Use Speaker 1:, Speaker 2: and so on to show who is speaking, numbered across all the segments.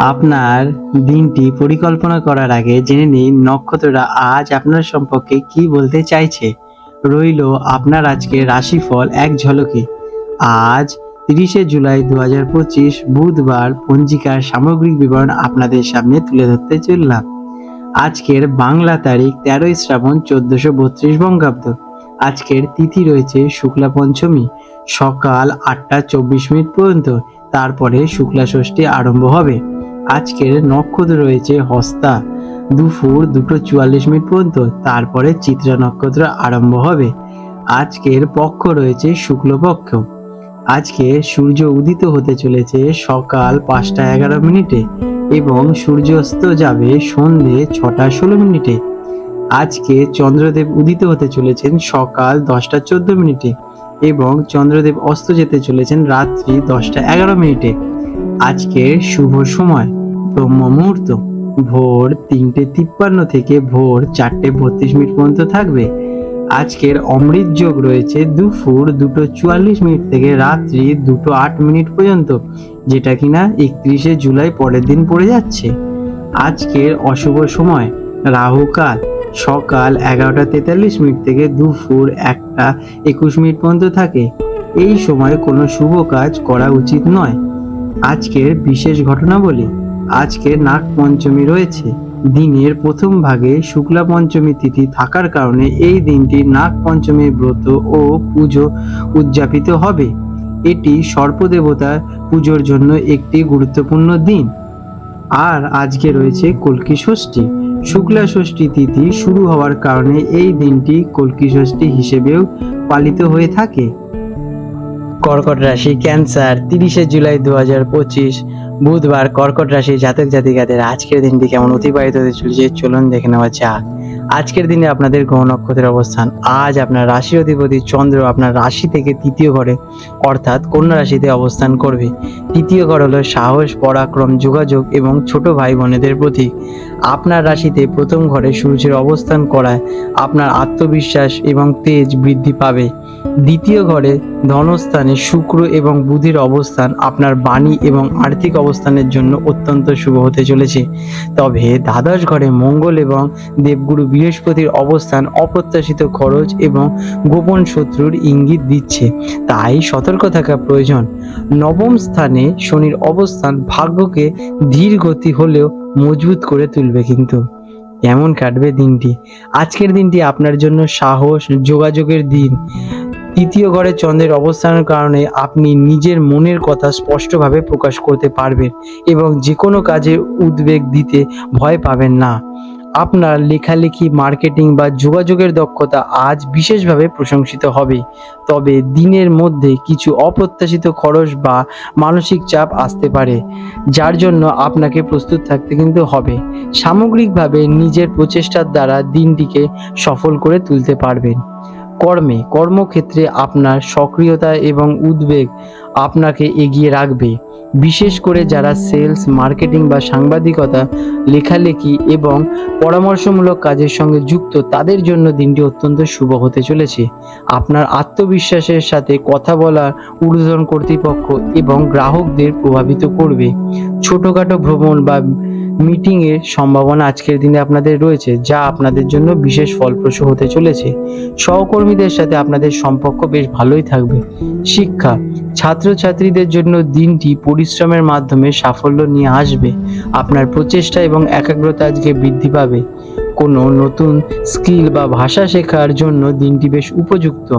Speaker 1: আপনার দিনটি পরিকল্পনা করার আগে জেনে নিন নক্ষত্ররা আজ আপনার সম্পর্কে কি বলতে চাইছে। রইল আপনার আজকে রাশিফল এক ঝলকে। আজ তিরিশে জুলাই দু হাজার পঁচিশ বুধবার পঞ্জিকার সামগ্রিক বিবরণ আপনাদের সামনে তুলে ধরতে চললাম। আজকের বাংলা তারিখ তেরোই শ্রাবণ চোদ্দশো বত্রিশ বঙ্গাব্দ। আজকের তিথি রয়েছে শুক্লা পঞ্চমী। সকাল আটটা চব্বিশ মিনিট পর্যন্ত, তারপরে শুক্লা ষষ্ঠী আরম্ভ হবে। আজকের নক্ষত্র রয়েছে হস্তা। দুপুর দুটো চুয়াল্লিশ মিনিট পর্যন্ত, তারপরে চিত্রা নক্ষত্র আরম্ভ হবে। আজকের পক্ষ রয়েছে শুক্লপক্ষ আজকে সূর্য উদিত হতে চলেছে সকাল পাঁচটা এগারো মিনিটে এবং সূর্যাস্ত যাবে সন্ধে ছটা ষোলো মিনিটে। আজকে চন্দ্রদেব উদিত হতে চলেছেন সকাল দশটা চোদ্দ মিনিটে এবং চন্দ্রদেব অস্ত যেতে চলেছেন রাত্রি দশটা এগারো মিনিটে। আজকের শুভ সময়। ব্রহ্ম মুহূর্ত। ভোর তিনটে তিপ্পান্ন থেকে ভোর চারটে বত্রিশ মিনিট পর্যন্ত থাকবে। আজকের অমৃত যোগ রয়েছে দুপুর দুটো চুয়াল্লিশ মিনিট থেকে রাত্রি দুটো আট মিনিট পর্যন্ত, যেটা কিনা একত্রিশে জুলাই পরের দিন পড়ে যাচ্ছে। আজকের অশুভ সময় রাহুকাল সকাল এগারোটা তেতাল্লিশ মিনিট থেকে দুপুর একটা একুশ মিনিট পর্যন্ত থাকে। এই সময় কোনো শুভ কাজ করা উচিত নয়। আজকের বিশেষ ঘটনা বলি আজকে নাগ পঞ্চমী রয়েছে। দিনের প্রথম ভাগে শুক্লা পঞ্চমী তিথি থাকার কারণে এই দিনটি নাগ পঞ্চমীর ব্রত ও পুজো উদযাপিত হবে। এটি সর্পদেবতার পুজোর জন্য একটি গুরুত্বপূর্ণ দিন। আর আজকে রয়েছে কল্কি ষষ্ঠী। শুক্লা ষষ্ঠী তিথি শুরু হওয়ার কারণে এই দিনটি কল্কি ষষ্ঠী হিসেবেও পালিত হয়ে থাকে। কর্কট রাশি ক্যান্সার, তিরিশে জুলাই দু হাজার পঁচিশ, বুধবার কর্কট রাশি জাতক জাতিকাদের আজকের দিনটি কেমন অতিবাহিত হতে চলেছে, চলুন দেখে নেওয়া যাক। আজকের দিনে আপনাদের গ্রহ নক্ষত্রের অবস্থান, আজ আপনার রাশির অধিপতি চন্দ্র আপনার রাশি থেকে তৃতীয় ঘরে, অর্থাৎ কন্যা রাশিতে অবস্থান করবে। তৃতীয় ঘর হলো সাহস, পরাক্রম, যোগাযোগ এবং ছোট ভাই বোনেদের প্রতীক। আপনার রাশিতে প্রথম ঘরে সূর্যের অবস্থান করায় আপনার আত্মবিশ্বাস এবং তেজ বৃদ্ধি পাবে। দ্বিতীয় ঘরে ধনস্থানে শুক্র এবং বুধের অবস্থান আপনার বাণী এবং আর্থিক অবস্থানের জন্য অত্যন্ত শুভ হতে চলেছে। তবে দ্বাদশ ঘরে মঙ্গল এবং দেবগুরু বৃহস্পতির অবস্থান অপ্রত্যাশিত খরচ এবং গোপন শত্রুর ইঙ্গিত দিচ্ছে, তাই সতর্ক থাকা প্রয়োজন। নবম স্থানে শনির অবস্থান ভাগ্যকে ধীর গতি হলেও মজবুত করে তুলবে কিন্তু। কেমন কাটবে দিনটি? আজকের দিনটি আপনার জন্য সাহস, যোগাযোগের দিন। তৃতীয় ঘরে চন্দ্রের অবস্থানের কারণে আপনি নিজের মনের কথা স্পষ্টভাবে প্রকাশ করতে পারবেন এবং যে কোনো কাজে উদ্বেগ দিতে ভয় পাবেন না। আপনার লেখালেখি, মার্কেটিং বা যোগাযোগের দক্ষতা আজ বিশেষভাবে প্রশংসিত হবে। তবে দিনের মধ্যে কিছু অপ্রত্যাশিত খরচ বা মানসিক চাপ আসতে পারে, যার জন্য আপনাকে প্রস্তুত থাকতে কিন্তু হবে। সামগ্রিকভাবে নিজের প্রচেষ্টার দ্বারা দিনটিকে সফল করে তুলতে পারবেন। কর্মে কর্মক্ষেত্রে আপনার সক্রিয়তা এবং উদ্বেগ আপনাকে এগিয়ে রাখবে। বিশেষ করে যারা সেলস, মার্কেটিং বা সাংবাদিকতা, লেখালেখি এবং পরামর্শমূলক কাজের সঙ্গে যুক্ত, তাদের জন্য দিনটি অত্যন্ত শুভ হতে চলেছে। আপনার আত্মবিশ্বাসের সাথে কথা বলার ঊর্ধ্বতন কর্তৃপক্ষ এবং গ্রাহকদের প্রভাবিত করবে। ছোটোখাটো ভ্রমণ বা মিটিংয়ের সম্ভাবনা আজকের দিনে আপনাদের রয়েছে, যা আপনাদের জন্য বিশেষ ফলপ্রসূ হতে চলেছে। সহকর্মীদের সাথে আপনাদের সম্পর্ক বেশ ভালোই থাকবে। শিক্ষা, ছাত্রছাত্রীদের জন্য দিনটি পরিশ্রমের মাধ্যমে সাফল্য নিয়ে আসবে। আপনার প্রচেষ্টা এবং একাগ্রতা আজকে বৃদ্ধি পাবে। কোনো নতুন স্কিল বা ভাষা শেখার জন্য দিনটি বেশ উপযুক্ত।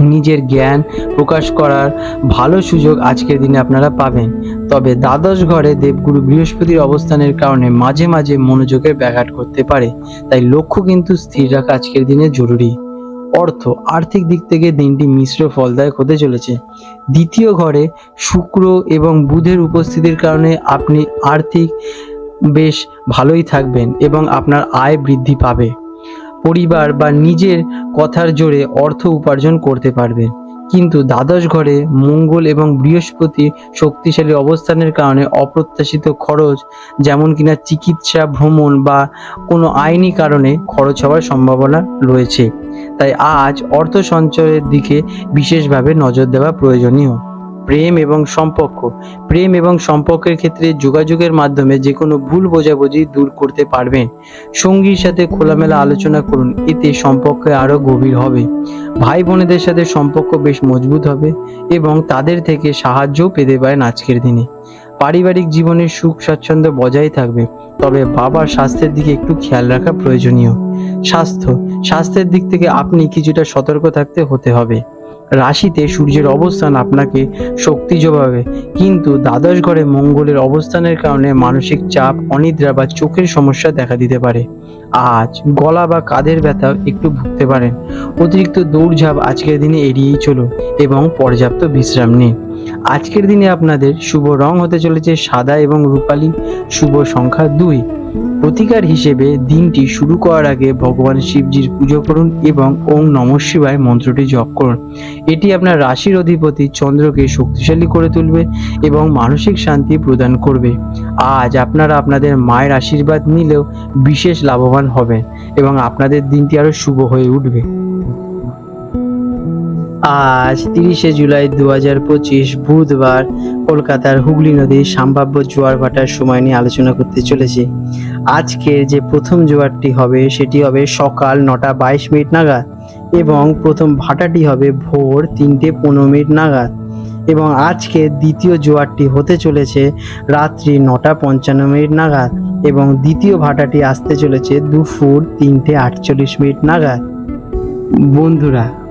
Speaker 1: নিজের জ্ঞান প্রকাশ করার ভালো সুযোগ আজকের দিনে আপনারা পাবেন। তবে দ্বাদশ ঘরে দেবগুরু বৃহস্পতির অবস্থানের কারণে মাঝে মাঝে মনোযোগের ব্যাঘাত করতে পারে, তাই লক্ষ্য কিন্তু স্থির রাখা আজকের দিনে জরুরি। অর্থ, আর্থিক দিক থেকে দিনটি মিশ্র ফলদায়ক হতে চলেছে। দ্বিতীয় ঘরে শুক্র এবং বুধের উপস্থিতির কারণে আপনি আর্থিক বেশ ভালোই থাকবেন এবং আপনার আয় বৃদ্ধি পাবে। পরিবার বা নিজের কথার জোরে অর্থ উপার্জন করতে পারবেন কিন্তু দ্বাদশ ঘরে মঙ্গল এবং বৃহস্পতি শক্তিশালী অবস্থানের কারণে অপ্রত্যাশিত খরচ, যেমন কিনা চিকিৎসা, ভ্রমণ বা কোনো আইনি কারণে খরচ হওয়ার সম্ভাবনা রয়েছে। তাই আজ অর্থ সঞ্চয়ের দিকে বিশেষভাবে নজর দেওয়া প্রয়োজনীয়। প্রেম এবং সম্পর্ক। প্রেম এবং সম্পর্কের ক্ষেত্রে যোগাযোগের মাধ্যমে যে কোনো ভুল বোঝাবুঝি দূর করতে পারবেন। সঙ্গীর সাথে খোলামেলা আলোচনা করুন, এতে সম্পর্ক আরও গভীর হবে। ভাই বোনেদের সাথে সম্পর্ক বেশ মজবুত হবে এবং তাদের থেকে সাহায্যও পেতে পারেন আজকের দিনে। পারিবারিক জীবনের সুখ, স্বাচ্ছন্দ্য বজায় থাকবে, তবে বাবার স্বাস্থ্যের দিকে একটু খেয়াল রাখা প্রয়োজনীয়। স্বাস্থ্য, স্বাস্থ্যের দিক থেকে আপনি কিছুটা সতর্ক থাকতে হতে হবে। রাশিতে সূর্যের অবস্থান আপনাকে শক্তি যোগাবে কিন্তু দ্বাদশ ঘরে মঙ্গলের অবস্থানের কারণে মানসিক চাপ, অনিদ্রা বা চোখের সমস্যা দেখা দিতে পারে। আজ গলা বা কাঁধের ব্যথা একটু ভুগতে পারেন। অতিরিক্ত দৌড়ঝাঁপ আজকের দিনে এড়িয়েই চলুন এবং পর্যাপ্ত বিশ্রাম নিন। আজকের দিনে আপনাদের শুভ রং হতে চলেছে সাদা এবং রূপালী। শুভ সংখ্যা দুই। প্রতিকার হিসেবে দিনটি শুরু করার আগে ভগবান শিবজির পুজো করুন এবং ওং নম শিবায় মন্ত্রটি জপ করুন। এটি আপনার রাশির অধিপতি চন্দ্রকে শক্তিশালী করে তুলবে এবং মানসিক শান্তি প্রদান করবে। আজ আপনারা আপনাদের মায়ের আশীর্বাদ নিলেও বিশেষ লাভবান হবেন এবং আপনাদের দিনটি আরও শুভ হয়ে উঠবে। আজ তিরিশে জুলাই দু হাজার পঁচিশ বুধবার কলকাতার হুগলি নদীর সম্ভাব্য জোয়ার ভাটার সময় নিয়ে আলোচনা করতে চলেছে। আজকের যে প্রথম জোয়ারটি হবে, সেটি হবে সকাল নটা বাইশ মিনিট নাগাদ এবং প্রথম ভাটাটি হবে ভোর তিনটে পনেরো মিনিট নাগাদ এবং আজকে দ্বিতীয় জোয়ারটি হতে চলেছে রাত্রি নটা পঞ্চান্ন মিনিট নাগাদ এবং দ্বিতীয় ভাটাটি আসতে চলেছে দুপুর তিনটে আটচল্লিশ মিনিট নাগাদ। বন্ধুরা